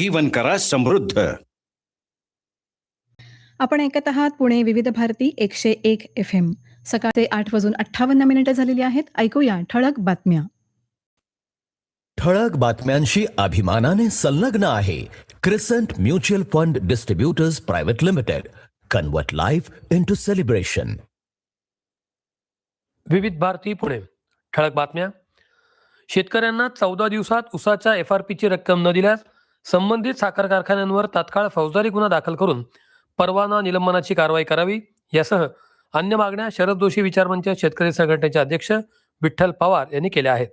जीवन करा समृद्ध. आपण ऐकत आहात पुणे विविध भारती एकशे एक एफ एम सकाळचे आठ वाजून अठ्ठावन्न मिनिटं झालेली आहेत. ऐकूया ठळक बातम्या. ठळक बातम्यांशी अभिमानाने संलग्न आहे Crescent mutual fund distributors private limited. Convert life into celebration. Vividh Bharati Pune. ठळक बातम्या. शेतकऱ्यांना चौदा दिवसात उसाच्या एफ आर पीची रक्कम न दिल्यास संबंधित साखर कारखान्यांवर तात्काळ फौजदारी गुन्हा दाखल करून परवाना निलंबनाची कारवाई करावी यासह अन्य मागण्या शरद जोशी विचारमंच शेतकरी संघटनेचे अध्यक्ष विठ्ठल पवार यांनी केल्या आहेत.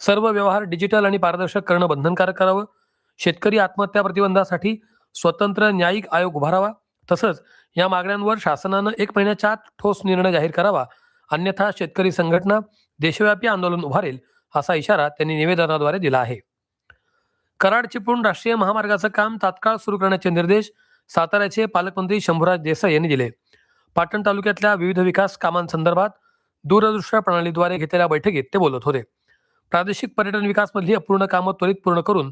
सर्व व्यवहार डिजिटल आणि पारदर्शक करणं बंधनकारक करावं. शेतकरी आत्महत्या प्रतिबंधासाठी स्वतंत्र न्यायिक आयोग उभारावा तसंच या मागण्यांवर शासनानं एक महिन्याच्या आत ठोस निर्णय जाहीर करावा. अन्यथा शेतकरी संघटना देशव्यापी आंदोलन उभारेल असा इशारा त्यांनी निवेदनाद्वारे दिला आहे. कराड चिपळूण राष्ट्रीय महामार्गाचं काम तात्काळ सुरू करण्याचे निर्देश साताऱ्याचे पालकमंत्री शंभूराज देसाई यांनी दिले. पाटण तालुक्यातल्या विविध विकास कामांसंदर्भात दूरदृश्य प्रणालीद्वारे घेतलेल्या बैठकीत ते बोलत होते. प्रादेशिक पर्यटन विकासमधली अपूर्ण कामं त्वरित पूर्ण करून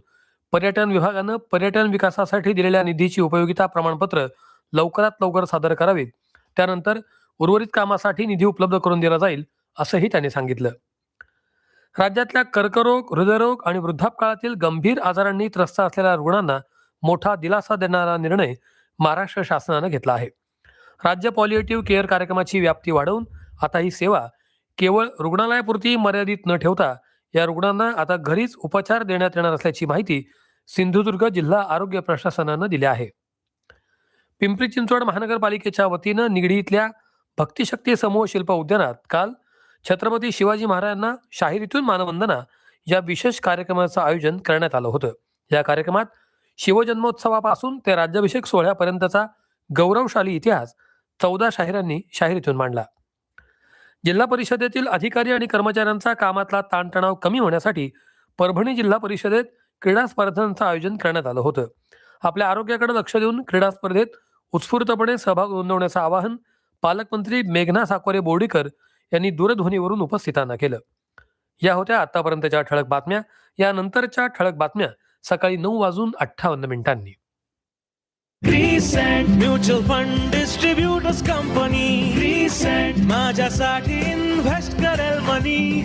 पर्यटन विभागानं पर्यटन विकासासाठी दिलेल्या निधीची उपयोगिता प्रमाणपत्र लवकरात लवकर सादर करावीत. त्यानंतर उर्वरित कामासाठी निधी उपलब्ध करून दिला जाईल असंही त्यांनी सांगितलं. राज्यातल्या कर्करोग हृदयरोग आणि वृद्धापकाळातील गंभीर आजारांनी त्रस्त असलेल्या रुग्णांना मोठा दिलासा देणारा निर्णय महाराष्ट्र शासनानं घेतला आहे. राज्य पॉलिएटिव्ह केअर कार्यक्रमाची व्याप्ती वाढवून आता ही सेवा केवळ रुग्णालयापुरती मर्यादित न ठेवता या रुग्णांना आता घरीच उपचार देण्यात येणार असल्याची माहिती सिंधुदुर्ग जिल्हा आरोग्य प्रशासनानं दिली आहे. पिंपरी चिंचवड महानगरपालिकेच्या वतीनं निगडी इथल्या भक्तिशक्ती समूह शिल्प उद्यानात काल छत्रपती शिवाजी महाराजांना शाहिरीतून मानवंदना या विशेष कार्यक्रमाचं आयोजन करण्यात आलं होतं. या कार्यक्रमात शिवजन्मोत्सवापासून ते राज्याभिषेक सोहळ्यापर्यंतचा गौरवशाली इतिहास चौदा शाहिरांनी शाहिरीतून मांडला. जिल्हा परिषदेतील अधिकारी आणि कर्मचाऱ्यांचा कामातला ताणतणाव कमी होण्यासाठी परभणी जिल्हा परिषदेत क्रीडा स्पर्धांचं आयोजन करण्यात आलं होतं. आपल्या आरोग्याकडे लक्ष देऊन क्रीडा स्पर्धेत उत्स्फूर्तपणे सहभाग नोंदवण्याचं आवाहन पालकमंत्री मेघना साकोरे बोर्डीकर यांनी दूरध्वनीवरून उपस्थितांना केलं. या होत्या आतापर्यंतच्या ठळक बातम्या. यानंतरच्या ठळक बातम्या सकाळी नऊ वाजून अठ्ठावन्न मिनिटांनी. म्युच्युअल फंड डिस्ट्रीब्युटर्स कंपनी माझ्यासाठी इन्व्हेस्ट करेल मनी